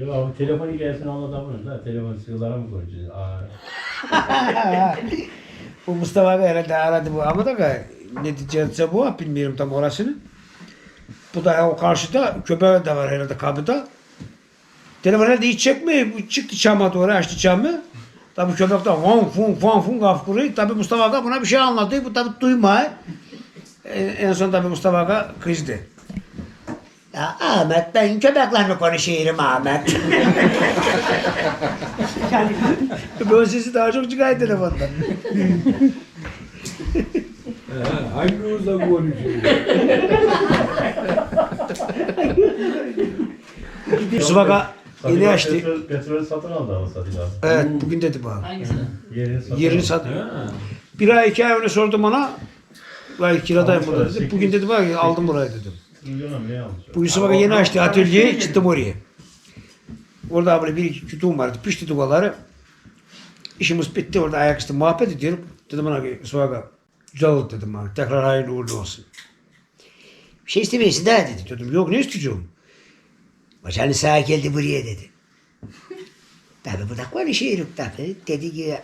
Ya abi telefon hikayesini anlatamıyoruz da telefon sigara mı koyacağız? Aa, bu Mustafa Aga herhalde aradı bu ama da ne diyeceğse bu bilmiyorum tam orasını. Bu da o karşıda köpeği de var herhalde kapıda. Telefon herhalde hiç çekmiyor. Bu çıktı çama doğru açtı çamı. Tabii köpek de fon fun fon fun kafkuruyor. Tabii Mustafa Aga buna bir şey anlattı. Bu tabii duymay. En, en son tabii Mustafa Aga kızdı. Ya Ahmet ben köpeklerle konuşuyorum Ahmet. yani böyle sesi daha çok çıkıyor telefonda. Hangi hızla konuşuyor? Yusuf Aga yeni açtı. Petrol, petrol satın aldı ama Sadık abi. Evet bugün dedi bana. Hangisini? Yerini satın Yerini aldı. Ha. Bir ay iki ay önce sordum ona. Vay kiradayım burada dedi. Bugün dedi bak aldım burayı dedim. Milyona mı? Bu yeni açtı atölyeyi gittim oraya. Orada böyle bir iki kütüğüm vardı. Pişti duvaları. İşimiz bitti orada ayaküstü muhabbet ediyorum. Dedim ona Yusuf güzel oldu dedim bana. Tekrar hayırlı uğurlu olsun. Bir şey istemeyesin daha dedi. Dedim yok ne isteyeceğim. Bacanı sağa geldi buraya dedi. Tabi burada konuşuyoruz tabi. Dedi ki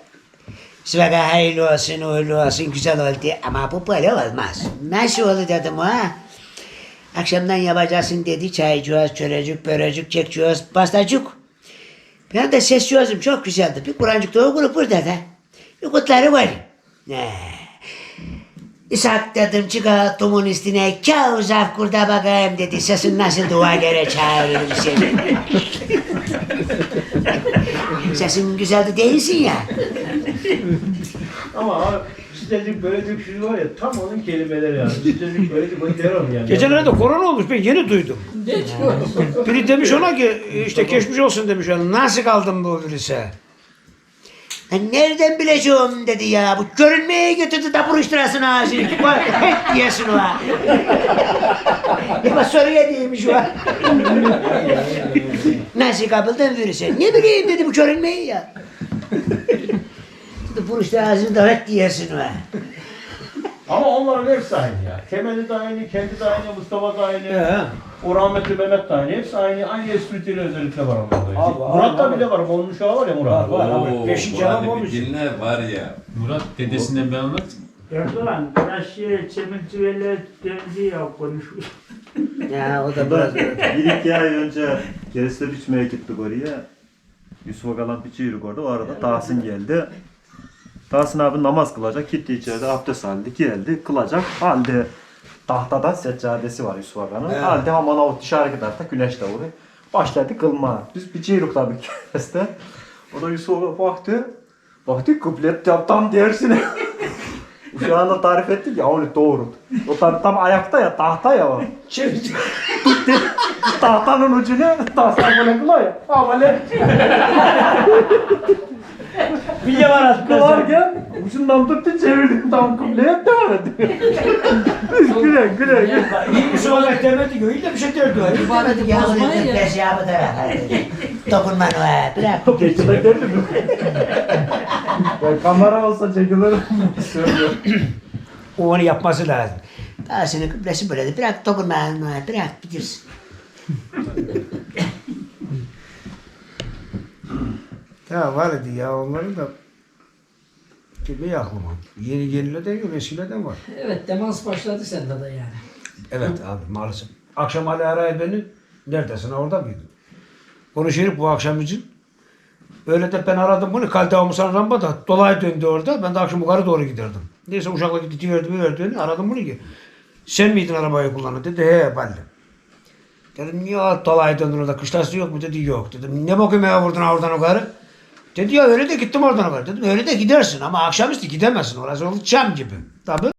Yusuf Aga hayırlı olsun uğurlu olsun güzel oldu ama bu böyle olmaz. Nasıl oldu dedim ha. Akşamdan yapacaksın dedi. Çaycığız, çörecik, börecik, çekçiyoruz, pastacık. Ben de sesçiyozum çok güzeldi. Bir Kur'ancık da okunup burada da. Bir kutları var. Ne? İshak dedim çıkarttımın üstüne kâh uzak kurda bakayım dedi. Sesin nasıl dua göre çağırır seni. Sesin güzeldi değilsin ya. Ama abi çitecik bölecek şey var ya tam onun kelimeleri yani. Çitecik bölecek o derim yani. Geçenlerde korona olmuş ben yeni duydum. Ne? Biri demiş ona ki işte geçmiş olsun demiş ona. Nasıl kaldın bu virüse? Ben nereden bileceğim dedi ya. Bu görünmeye götürdü da buruşturasın ağzını. Bak hep diyesin o. ha. ya soruya değilmiş o. Nasıl kapıldın virüse? Ne bileyim dedi bu görünmeyi ya. Dedi buruştu ağzını da hep diyesin ha. Ama onların hepsi aynı ya. Kemal'i de aynı, kendi de aynı, Mustafa da aynı. O rahmetli Mehmet de aynı. Hepsi aynı. Aynı espritiyle özellikle var onlarda. Abi, Murat'ta abi, bile var. Onun uşağı var ya Murat. Var, var. Oo. abi. Beşinci Murat adam bir olmuş. Dinle var ya. Murat dedesinden bir anlat. Erdoğan burası çemirciyle döndü ya konuşuyor. Ya o da biraz bir iki ay önce kereste biçmeye gittik oraya. Yusuf'a kalan biçiyoruz orada. O arada Tahsin geldi. Tahsin abi namaz kılacak. Gitti içeride abdest aldı. Geldi. Kılacak. Halde tahtadan seccadesi var Yusuf Aga'nın. Evet. Halde hemen o dışarı giderse güneş de vuruyor. Başladı kılma. Biz biçiyoruz tabii kereste. O da Yusuf'a baktı. Baktı kıblet tam dersine. Uşağına tarif ettik ya onu doğru. O tabii tam ayakta ya tahta ya o. Çevir. tahtanın ucunu tahta böyle kılıyor ya. Ha böyle Bilye var aslında. kılarken ucundan tuttu çevirdi tam kıbleye devam etti. güle güle güle. İyi bir şey olarak demedi ki öyle de bir şey derdi. Öyle demedi ki ya. Bozmayın ya. Öyle beş ya bu da. Dokunma Noel. Bırak. Geçti geldi mi? ya kamera olsa çekilir. Söylüyor. O onu yapması lazım. Daha senin kıblesi böyle. Bırak dokunma Noel. Bırak bitirsin. ya var idi ya onların da gibi aklıma. Yeni yenilerden yok eskilerden var. Evet demans başladı sende de yani. Evet abi maalesef. Akşam Ali arayı beni. Neredesin? Orada mıydın? Konuşuyoruz bu akşam için. Öyle de ben aradım bunu. Kalite Amusan Ramba'da. Dolay döndü orada. Ben de akşam yukarı doğru giderdim. Neyse uşakla gitti diyordu verdi. Aradım bunu ki. Sen miydin arabayı kullanan? Dedi he ben de. Dedim niye dolay döndün orada? Kışlası yok mu? Dedi yok. Dedim ne bakayım ya vurdun oradan yukarı? Dedi ya öyle de gittim oradan yukarı. Dedim öyle de gidersin ama akşamüstü gidemezsin. Orası çam gibi. Tabii.